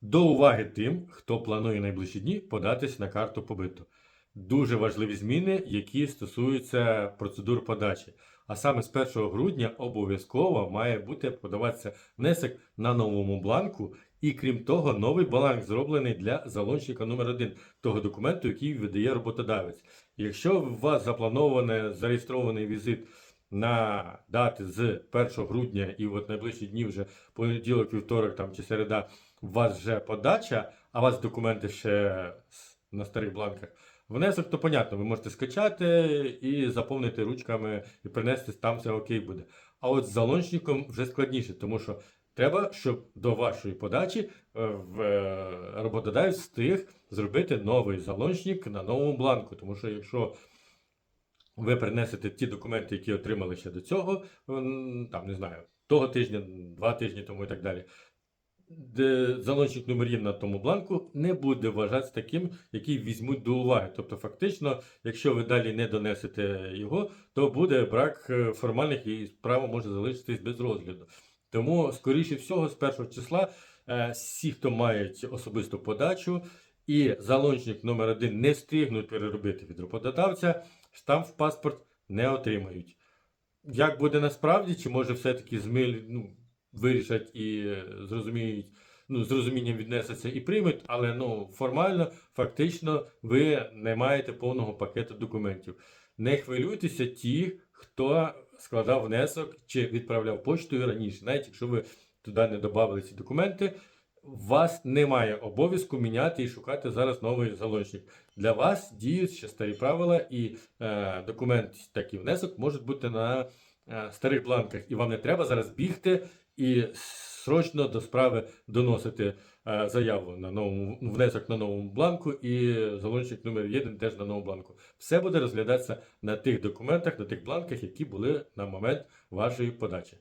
До уваги тим, хто планує найближчі дні податись на карту побиту. Дуже важливі зміни, які стосуються процедур подачі. А саме з 1 грудня обов'язково має бути подаватися внесок на новому бланку, і крім того, новий бланк зроблений для залончика номер 1 того документу, який видає роботодавець. Якщо у вас заплановане зареєстрований візит на дати з 1 грудня і от найближчі дні вже понеділок, вівторок там чи середа, у вас вже подача, а у вас документи ще на старих бланках. Внесок, то понятно, ви можете скачати і заповнити ручками і принести там все окей буде. А от з залончиком вже складніше, тому що треба, щоб до вашої подачі е, в е, роботодавець встиг зробити новий залончик на новому бланку. Тому що якщо ви принесете ті документи, які отримали ще до цього, там не знаю, того тижня, два тижні тому і так далі. Залончик номерів на тому бланку не буде вважатися таким, який візьмуть до уваги. Тобто, фактично, якщо ви далі не донесете його, то буде брак е, формальних і справа може залишитись без розгляду. Тому, скоріше всього, з першого числа е, всі, хто мають особисту подачу і залончик номер один не встигнуть переробити від роботодавця, штамп в паспорт не отримають. Як буде насправді, чи може все-таки змиль, ну, вирішать і е, зрозуміють, ну, з розумінням віднесеться і приймуть, але ну, формально, фактично, ви не маєте повного пакету документів. Не хвилюйтеся ті, хто складав внесок чи відправляв поштою раніше, навіть якщо ви туди не додали ці документи. Вас немає обов'язку міняти і шукати зараз новий залончик. Для вас діють ще старі правила, і е, документ, так і внесок можуть бути на е, старих бланках, і вам не треба зараз бігти і срочно до справи доносити е, заяву на новому внесок на новому бланку і залончик номер 1 теж на новому бланку. Все буде розглядатися на тих документах, на тих бланках, які були на момент вашої подачі.